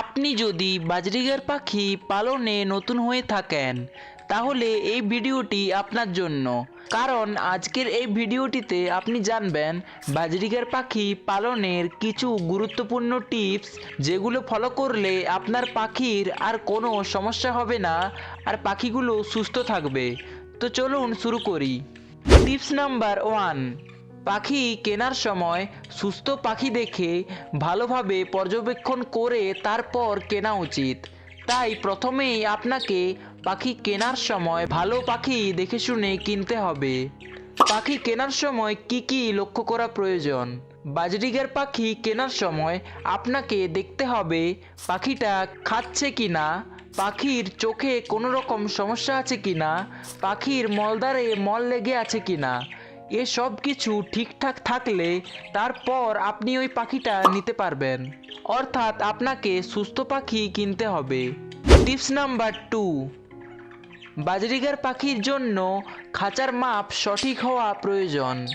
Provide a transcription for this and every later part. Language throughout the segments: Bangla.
আপনি যদি বাজরিগার পাখি পালনে নতুন হয়ে থাকেন, তাহলে এই ভিডিওটি আপনার জন্য। কারণ আজকের এই ভিডিওটিতে আপনি জানবেন বাজরিগার পাখি পালনের কিছু গুরুত্বপূর্ণ টিপস, যেগুলো ফলো করলে আপনার পাখির আর কোনো সমস্যা হবে না, আর পাখিগুলো সুস্থ থাকবে। তো চলুন শুরু করি। টিপস নাম্বার ওয়ান পাখি কেনার সময় সুস্থ পাখি দেখে ভালোভাবে পর্যবেক্ষণ করে তারপর কেনা উচিত। তাই প্রথমেই আপনাকে পাখি কেনার সময় ভালো পাখি দেখে শুনে কিনতে হবে। পাখি কেনার সময় কি কি লক্ষ্য করা প্রয়োজন? বাজরিগার পাখি কেনার সময় আপনাকে দেখতে হবে পাখিটা খাচ্ছে কি না পাখির চোখে কোনো রকম সমস্যা আছে কি না পাখির মলদারে মল লেগে আছে কি না এসব কিছু ঠিকঠাক থাকলে তারপর আপনি ওই পাখিটা নিতে পারবেন। অর্থাৎ আপনাকে সুস্থ পাখি কিনতে হবে। Tips number two. বাজরিগার পাখির জন্য খাঁচার মাপ সঠিক হওয়া প্রয়োজন।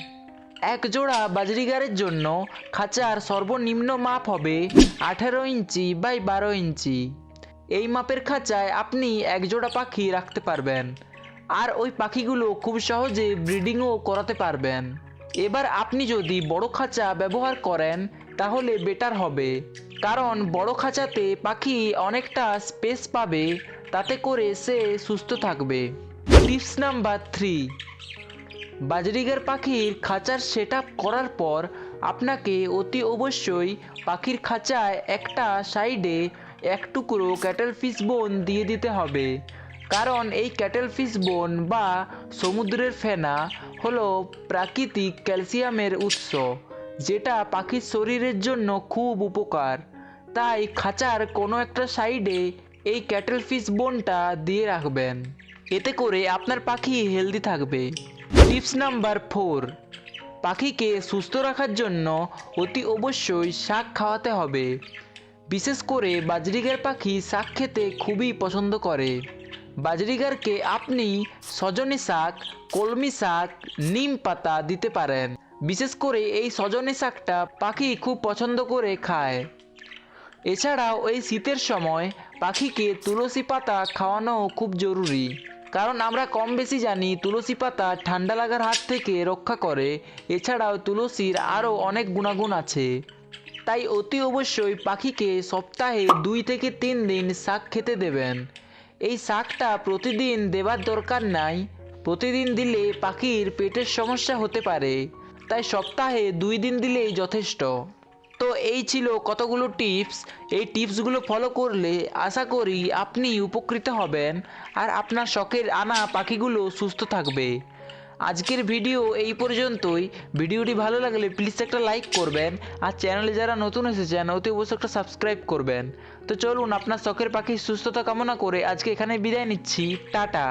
এক জোড়া বাজরিগারের জন্য খাঁচার সর্বনিম্ন মাপ হবে আঠেরো ইঞ্চি বাই বারো ইঞ্চি। এই মাপের খাঁচায় আপনি এক জোড়া পাখি রাখতে পারবেন। আর ওই পাখিগুলো খুব সহজে ব্রিডিংও করাতে পারবেন। এবার আপনি যদি বড় খাঁচা ব্যবহার করেন, তাহলে বেটার হবে। কারণ বড় খাঁচাতে পাখি অনেকটা স্পেস পাবে, তাতে করে সে সুস্থ থাকবে। টিপস নাম্বার থ্রি বাজরিগার পাখির খাঁচার সেট করার পর আপনাকে অতি অবশ্যই পাখির খাঁচায় একটা সাইডে এক টুকরো ক্যাটেল ফিশ বোন দিয়ে দিতে হবে। কারণ এই ক্যাটেল ফিশ বোন বা সমুদ্রের ফেনা হলো প্রাকৃতিক ক্যালসিয়ামের উৎস, যেটা পাখির শরীরের জন্য খুব উপকার। তাই খাঁচার কোনো একটা সাইডে এই ক্যাটেল ফিশ বোনটা দিয়ে রাখবেন। এতে করে আপনার পাখি হেলদি থাকবে। টিপস নাম্বার ফোর, পাখিকে সুস্থ রাখার জন্য অতি অবশ্যই শাক খাওয়াতে হবে। বিশেষ করে বাজরিগার পাখি শাক খেতে খুবই পছন্দ করে। বাজরিগারকে আপনি সজনে শাক, কলমি শাক, নিম পাতা দিতে পারেন। বিশেষ করে এই সজনে শাকটা পাখি খুব পছন্দ করে খায়। এছাড়াও এই শীতের সময় পাখিকে তুলসী পাতা খাওয়ানো খুব জরুরি। কারণ আমরা কম বেশি জানি তুলসী পাতা ঠান্ডা লাগার হাত থেকে রক্ষা করে। এছাড়াও তুলসীর আরও অনেক গুণাগুণ আছে। তাই অতি অবশ্যই পাখিকে সপ্তাহে দুই থেকে তিন দিন শাক খেতে দেবেন। এই শাকটা প্রতিদিন দেবার দরকার নাই। প্রতিদিন দিলে পাখির পেটের সমস্যা হতে পারে। তাই সপ্তাহে দুই দিন দিলেই যথেষ্ট। তো এই ছিল কতগুলো টিপস। এই টিপসগুলো ফলো করলে আশা করি আপনি উপকৃত হবেন। আর আপনার শখের আনা পাখিগুলো সুস্থ থাকবে। আজকের ভিডিও এই পর্যন্তই। ভিডিওটি ভালো লাগলে প্লিজ একটা লাইক করবেন আর চ্যানেলে যারা নতুন এসেছেন, অতি অবশ্যই একটা সাবস্ক্রাইব করবেন। তো চলুন, আপনার শখের পাখি সুস্থতা কামনা করে আজকে এখানে বিদায় নিচ্ছি। টাটা।